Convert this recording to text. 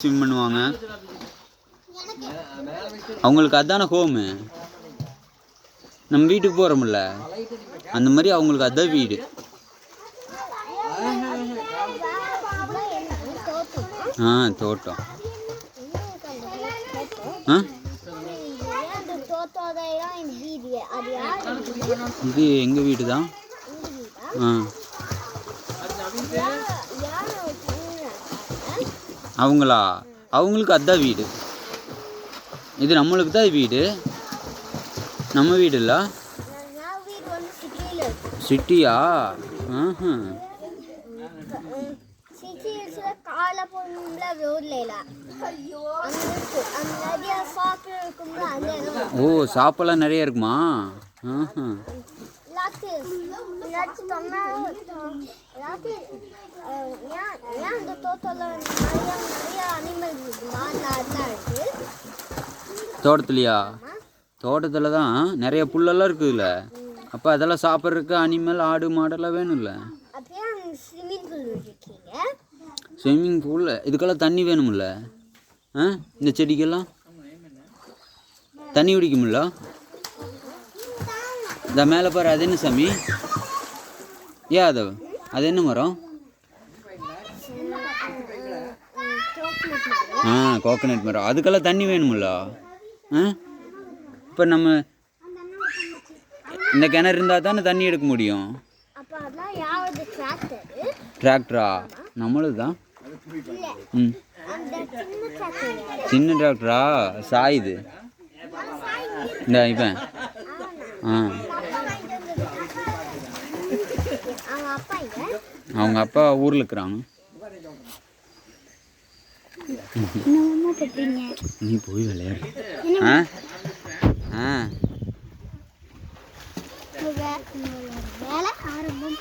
Swim பண்ணுவாங்க. அவங்களுக்கு அதான ஹோமு நம்ம வீட்டுக்கு போகிறோம்ல அந்த மாதிரி அவங்களுக்கு அதான் வீடு. ஆ தோட்டம். ஆ? இது எங்கள் வீடு தான் ஆ. அவங்களா அவங்களுக்கு அதுதான் வீடு இது நம்மளுக்கு தான் வீடு நம்ம வீடு இல்லை சிட்டியா ஓ சாப்பெல்லாம் நிறைய இருக்குமா ஆஹா தோட்டத்தில் இருக்கு தோட்டத்துலையா? தோட்டத்தில் தான் நிறைய புல்லெல்லாம் இருக்குதுல்ல. அப்போ அதெல்லாம் சாப்பிட்றதுக்கு அனிமல் ஆடு மாடெல்லாம் வேணும்ல? ஸ்விம்மிங் பூல் பூலில் இதுக்கெல்லாம் தண்ணி வேணும்ல? ஆ? இந்த செடிக்கெல்லாம்? தண்ணி குடிக்கும்ல? இந்த மேலே பாரு அது என்ன சாமி? ஏன் அது? அது என்ன மரம்? ஆ கோகனட் மரம். அதுக்கெல்லாம் தண்ணி வேணும்ல? ஆ? இப்போ நம்ம இந்த கிணறு இருந்தால் தானே தண்ணி எடுக்க முடியும்? டிராக்டரு நம்மளது தான் ம். சின்ன டிராக்டர் சாயுது இந்த இவன். ஆ. அவங்க அப்பா ஊரில் இருக்கிறாங்க. நீ போய் விளையாடு. ஆ? ஆ. ஆரம்பம்.